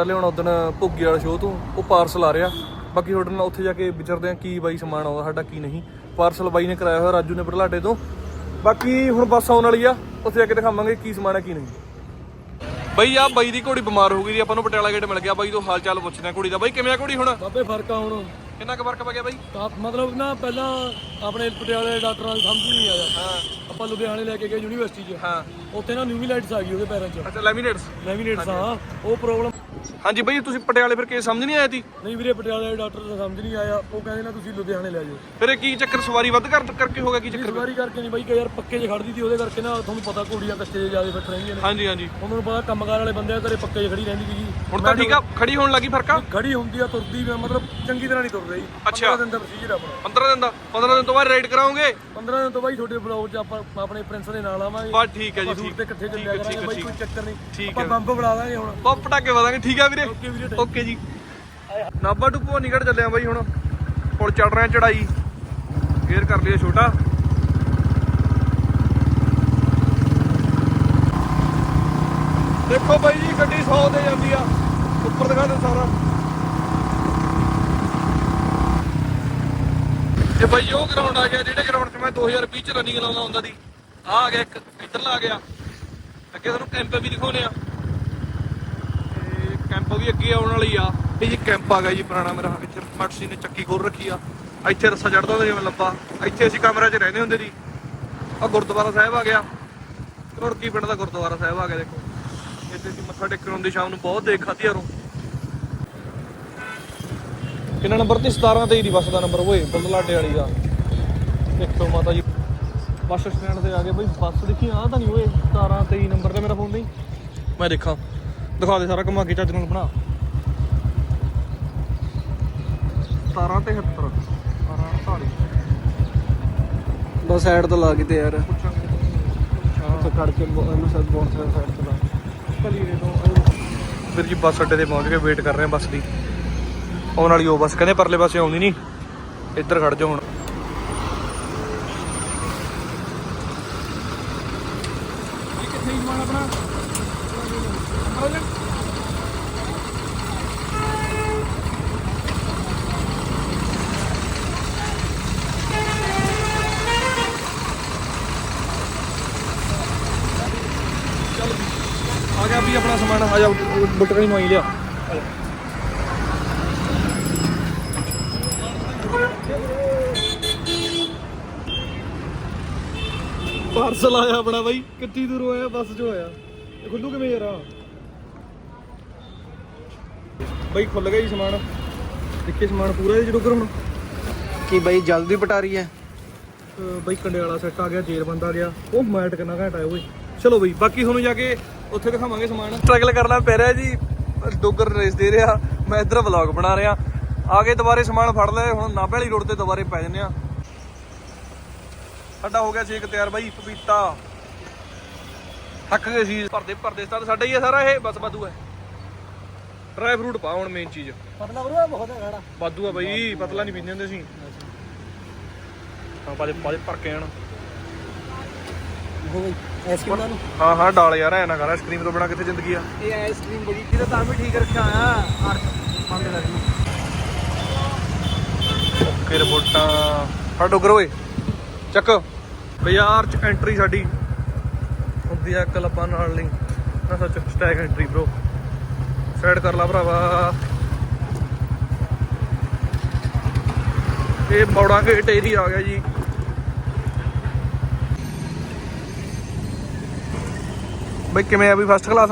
ਪਹਿਲੇ ਉਦੋਂ ਭੁੱਗੀ ਵਾਲਾ ਸ਼ੋਅ ਤੋਂ, ਉਹ ਪਾਰਸਲ ਆ ਰਿਹਾ। ਬਾਕੀ ਤੁਹਾਡੇ ਨਾਲ ਉੱਥੇ ਜਾ ਕੇ ਵਿਚਰਦੇ ਆ ਕੀ ਬਾਈ ਸਮਾਨ ਆਉਂਦਾ ਸਾਡਾ, ਕੀ ਨਹੀਂ। ਪਾਰਸਲ ਬਾਈ ਨੇ ਕਰਾਇਆ ਹੋਇਆ ਰਾਜੂ ਨੇ ਬਰਲਾਡੇ ਤੋਂ। ਬਾਕੀ ਹੁਣ ਬੱਸ ਆਉਣ ਵਾਲੀ ਆ, ਉੱਥੇ ਜਾ ਕੇ ਦਿਖਾਵਾਂਗੇ ਕੀ ਸਮਾਨ ਹੈ ਕੀ ਨਹੀਂ। ਬਈ ਆ ਬਾਈ ਦੀ ਘੋੜੀ ਬਿਮਾਰ ਹੋ ਗਈ ਦੀ ਆਪਾਂ ਨੂੰ ਪਟਿਆਲਾ ਗੇਟ ਮਿਲ ਗਿਆ। ਬਾਈ ਤੋਂ ਹਾਲ ਚਾਲ ਪੁੱਛਦੇ ਆ ਘੋੜੀ ਦਾ। ਬਾਈ, ਕਿਵੇਂ ਆ ਘੋੜੀ ਹੁਣ? ਬਾਬੇ, ਫ਼ਰਕ ਆ ਹੁਣ। ਕਿੰਨਾ ਕੁ ਫ਼ਰਕ ਪੈ ਗਿਆ ਬਾਈ? ਤਾਂ ਮਤਲਬ ਨਾ ਪਹਿਲਾਂ ਆਪਣੇ ਪਟਿਆਲੇ ਦੇ ਡਾਕਟਰਾਂ ਨੂੰ ਸਮਝ ਹੀ ਨਹੀਂ ਆਇਆ। ਹਾਂ। ਆਪਾਂ ਲੁਧਿਆਣੇ ਲੈ ਕੇ ਗਏ ਯੂਨੀਵਰਸਿਟੀ 'ਚ। ਹਾਂ। ਉੱਥੇ ਨਾ ਨਿਊਮੀਲਾਈਟਸ ਆ ਗਈ ਉਹਦੇ ਪੈਰਾਂ 'ਚ। ਅੱਛਾ ਲੈਮੀਨੇਟਸ। ਲੈਮੀਨੇਟਸ ਆ ਉਹ ਪ੍ਰੋਬਲਮ ਹਾਂਜੀ ਬਾਈ ਤੁਸੀਂ ਪਟਿਆਲੇ ਫਿਰ ਕੇ ਸਮਝ ਨਹੀਂ ਆਇਆ ਤੀ ਨਹੀਂ ਵੀਰੇ ਪਟਿਆਲੇ ਦੇ ਡਾਕਟਰ ਨੂੰ ਸਮਝ ਨਹੀਂ ਆਇਆ। ਉਹ ਕਹਿੰਦੇ ਨਾ ਤੁਸੀਂ ਲੁਧਿਆਣੇ ਲੈ ਜਾਓ। ਫਿਰ ਇਹ ਕੀ ਚੱਕਰ ਸਵਾਰੀ ਵੱਧ ਕਰ ਕਰਕੇ ਹੋ ਗਿਆ ਕੀ ਚੱਕਰ? ਵਾਰੀ ਕਰਕੇ ਨਹੀਂ ਬਾਈ ਕਈ ਯਾਰ ਪੱਕੇ 'ਚ ਖੜਦੀ ਸੀ ਉਹਦੇ ਕਰਕੇ ਨਾ ਤੁਹਾਨੂੰ ਪਤਾ ਘੋੜੀਆਂ ਕੱਚੇ ਜ਼ਿਆਦਾ ਫਿੱਟ ਰਹਿੰਦੀਆਂ ਨੇ। ਹਾਂਜੀ ਹਾਂਜੀ। ਉਹਨਾਂ ਨੂੰ ਪਤਾ ਕੰਮਕਾਰ ਵਾਲੇ ਬੰਦੇ ਆ ਘਰੇ ਪੱਕੇ 'ਚ ਖੜੀ ਰਹਿੰਦੀ ਸੀਗੀ। ਹੁਣ ਤਾਂ ਠੀਕ ਆ ਖੜੀ ਹੋਣ ਲੱਗੀ ਫ਼ਰਕ ਆ? ਖੜੀ ਹੁੰਦੀ ਆ ਤੁਰਦੀ ਮਤਲਬ ਚੰਗੀ ਤਰ੍ਹਾਂ ਨਹੀਂ ਤੁਰ ਰਹੀ ਅੱਛਾ। 15 ਦਿਨ ਦਾ ਪ੍ਰੋਸੀਜਰ ਆਪਣਾ। 15 ਦਿਨ ਦਾ 15 ਦਿਨ ਤੋਂ ਬਾਅਦ ਰਾਈਡ ਕਰਾਉਂਗੇ? 15 ਦਿਨ ਤੋਂ ਬਾਈ ਤੁਹਾਡੇ ਬਲੌਗ 'ਚ ਆਪਾਂ ਆਪਣੇ ਪ੍ਰਿੰਸ ਦੇ ਨਾਲ ਆਵਾਂਗੇ। ਬਸ ਠੀਕ ਹੈ ਜੀ ਸੂਟ ਠੀਕ ਤੇ ਇਕੱਠੇ ਠੀਕ ਚੱਲਿਆ ਹੈ, ਕਰਾਂਗੇ। ਬਾਈ ਠੀਕ ਕੋਈ ਹੈ, ਚੱਕਰ ਨਹੀਂ। ਠੀਕ ਆਪਾਂ ਹੈ। ਬੰਬ ਬਣਾ ਦਾਂਗੇ ਹੁਣ। ਪop ਪਟਾਕੇ ਵਾਦਾਂਗੇ ਠੀਕ ਆ ਵੀਰੇ? ਓਕੇ ਵੀਰੇ ਓਕੇ ਜੀ। ਨਾਭਾ ਟੂ ਭਵਾਨੀਗੜ੍ਹ ਚੱਲੇ ਆ ਬਾਈ ਹੁਣ। ਚੜ ਰਹੇ ਚੜਾਈ ਗੇਅਰ ਕਰ ਲਿਆ ਛੋਟਾ। ਦੇਖੋ ਬਾਈ ਜੀ ਗੱਡੀ 100 ਤੇ ਜਾਂਦੀ ਆ। ਉੱਪਰ ਦਿਖਾ ਦੇ ਸਾਰਾ। ਇਹ ਬਾਈ, ਉਹ ਗਰਾਊਂਡ ਆ ਗਿਆ, ਜਿਹੜੇ ਗਰਾਊਂਡ 'ਚ ਮੈਂ 2020 ਚ ਰਨਿੰਗ ਲਾਉਂਦਾ ਹੁੰਦਾ ਸੀ ਆ ਆ ਗਿਆ ਇੱਕ, ਇੱਧਰਲਾ ਆ ਗਿਆ। ਅੱਗੇ ਤੁਹਾਨੂੰ ਕੈਂਪ ਵੀ ਦਿਖਾਉਣੇ ਆ ਤੇ ਕੈਂਪ ਵੀ ਅੱਗੇ ਆਉਣ ਵਾਲੀ ਆ। ਇਹ ਜੀ ਕੈਂਪ ਆ ਗਿਆ ਜੀ ਪੁਰਾਣਾ ਮੇਰਾ ਇੱਥੇ ਮਟਸੀ ਨੇ ਚੱਕੀ ਖੋਲ ਰੱਖੀ ਆ। ਇੱਥੇ ਰੱਸਾ ਚੜਦਾ ਹੁੰਦਾ ਜਿਵੇਂ ਲੱਭਾ। ਇੱਥੇ ਅਸੀਂ ਕਮਰੇ 'ਚ ਰਹਿੰਦੇ ਹੁੰਦੇ ਸੀ। ਆ ਗੁਰਦੁਆਰਾ ਸਾਹਿਬ ਆ ਗਿਆ। ਰੁੜਕੀ ਪਿੰਡ ਦਾ ਗੁਰਦੁਆਰਾ ਸਾਹਿਬ ਆ ਗਿਆ, ਦੇਖੋ। ਇੱਥੇ ਅਸੀਂ ਮੱਥਾ ਟੇਕਣ ਹੁੰਦੀ ਸ਼ਾਮ ਨੂੰ ਬਹੁਤ ਦੇਖ ਖਾਧੀ ਯਾਰੋਂ ਕਿੰਨਾ ਨੰਬਰ ਤੇ? 17 23 ਦੀ ਬੱਸ ਦਾ ਨੰਬਰ ਓਏ ਬਦਲਾਡੇ ਵਾਲੀ ਦਾ। ਦੇਖੋ ਮਾਤਾ ਜੀ ਬੱਸ ਸਟੈਂਡ ਤੇ ਆ ਗਏ ਬਈ। ਬੱਸ ਦੇਖੀ ਆ ਤਾਂ ਨਹੀਂ ਓਏ 17 23 ਨੰਬਰ ਤੇ ਮੇਰਾ ਫੋਨ ਨਹੀਂ ਮੈਂ ਦੇਖਾਂ ਦਿਖਾ ਦੇ ਸਾਰਾ ਘੁਮਾ ਕੇ ਚੱਜ ਨਾਲ ਬਣਾ। 17 ਤੇ 70 17 48 ਬਸ ਸਾਈਡ ਤੋਂ ਲਾ ਕੇ ਤੇ ਯਾਰ। ਉੱਥੇ ਖੜ ਕੇ ਇਹਨੂੰ ਬੋਰਡ ਤੇ ਸਾਈਡ ਤੋਂ ਲਾ। ਕਲੀਰੇ ਤੋਂ। ਵੀਰ ਜੀ ਬੱਸ ਅੱਡੇ ਤੇ ਪਹੁੰਚ ਗਏ ਵੇਟ ਕਰ ਰਹੇ ਹਾਂ ਬੱਸ ਦੀ। ਆਉਣ ਵਾਲੀ ਉਹ ਬੱਸ, ਕਹਿੰਦੇ ਪਰਲੇ ਪਾਸੇ ਆਉਂਦੀ ਨਹੀਂ ਇੱਧਰ ਖੜ ਜਾਓ ਹੁਣ। ਆ ਗਿਆ ਵੀ ਆਪਣਾ ਸਮਾਨ, ਆ ਜਾ ਬਟਰੀ ਨੂੰ ਲਿਆ। ਪਾਰਸਲ ਆਇਆ ਆਪਣਾ ਬਾਈ ਕਿੱਤੀ ਦੂਰੋਂ ਆਇਆ ਬੱਸ ਚੋਂ ਆਇਆ। ਇਹ ਖੁੱਲੂ ਕਿਵੇਂ ਯਾਰ ਬਾਈ ਖੁੱਲ ਗਿਆ ਜੀ ਸਮਾਨ। ਦੇਖੇ ਸਮਾਨ ਪੂਰਾ ਹੈ ਜਦੋਂ ਹੁਣ। ਕੀ ਬਈ ਜਲਦੀ ਪਟਾਰੀ ਹੈ? ਅਹ ਬਾਈ ਕੰਡੇ ਵਾਲਾ ਸੈੱਟ ਆ ਗਿਆ ਜੇਰ ਬੰਦ ਆ ਗਿਆ। ਉਹ ਮੈਟ ਕਿੰਨਾ ਘੰਟਾ ਹੈ ਓਏ। ਚਲੋ ਬਈ ਬਾਕੀ ਤੁਹਾਨੂੰ ਜਾ ਕੇ ਉੱਥੇ ਦਿਖਾਵਾਂਗੇ ਸਮਾਨ। ਸਟਰਗਲ ਕਰਨਾ ਪੈ ਰਿਹਾ ਜੀ। ਡੋਗਰ ਰੇਸ ਦੇ ਰਿਹਾ। ਮੈਂ ਇੱਧਰ ਵਲੌਗ ਬਣਾ ਰਿਹਾ। ਆ ਕੇ ਦੁਬਾਰੇ ਸਮਾਨ ਫੜ ਲਏ। ਹੁਣ ਨਾਭੇ ਵਾਲੀ ਰੋਡ ਤੇ ਦੁਬਾਰੇ ਪੈ ਜੰਨੇ ਆ। ਸਾਡਾ ਹੋ ਗਿਆ ਸ਼ੇਕ ਤਿਆਰ ਬਾਈ ਪਪੀਤਾ। ਥੱਕ ਗਏ ਸੀ। ਭਰਦੇ ਭਰਦੇ ਸਟਾਰ ਸਾਡਾ ਹੀ ਹੈ ਸਾਰਾ ਇਹ ਬਸ ਵਾਧੂ ਹੈ ਡਰਾਈ ਫਰੂਟ ਪਾ ਹੁਣ ਮੇਨ ਚੀਜ਼। ਪਤਲਾ ਬਰੂਆ ਬਹੁਤ ਹੈ ਖੜਾ ਵਾਧੂ ਆ ਬਾਈ ਪਤਲਾ ਨਹੀਂ ਪੀਂਦੇ ਹੁੰਦੇ ਸੀ। ਹਾਂ ਪਾਲੇ ਪਾਲੇ ਭਰ ਕੇ ਆਣ ਹੋ ਆਈਸਕ੍ਰੀਮ ਹਾਂ ਹਾਂ ਡਾਲ ਯਾਰ ਐ ਨਾ ਕਰ ਆਈਸਕ੍ਰੀਮ ਤੋਂ ਬਿਨਾ ਕਿੱਥੇ ਜ਼ਿੰਦਗੀ ਆ। ਇਹ ਆਈਸਕ੍ਰੀਮ ਬੜੀ ਜਿਹਦਾ ਤਾਂ ਵੀ ਠੀਕ ਰੱਖਿਆ ਆ ਬੰਦ ਕਰ ਦੀ। ਓਕੇ ਰਿਪੋਰਟਾਂ। ਫੜ ਡੋਗਰ ਓਏ। ਚੱਕ। ਬਾਜ਼ਾਰ ਚ ਐਂਟਰੀ ਸਾਡੀ। ਹੁੰਦੀ ਆ ਕਲੱਬਾਂ ਨਾਲ ਨਹੀਂ ਨਾ ਸੱਚ ਸਟੈਗ ਐਂਟਰੀ ਬ్రో ਸਾਈਡ ਕਰ ਲਾ ਭਰਾਵਾ। ਇਹ ਮੌੜਾ ਗੇਟ ਏਰੀ ਆ ਗਿਆ ਜੀ। ਬਈ ਕਿਵੇਂ ਆ ਵੀ ਫਸਟ ਕਲਾਸ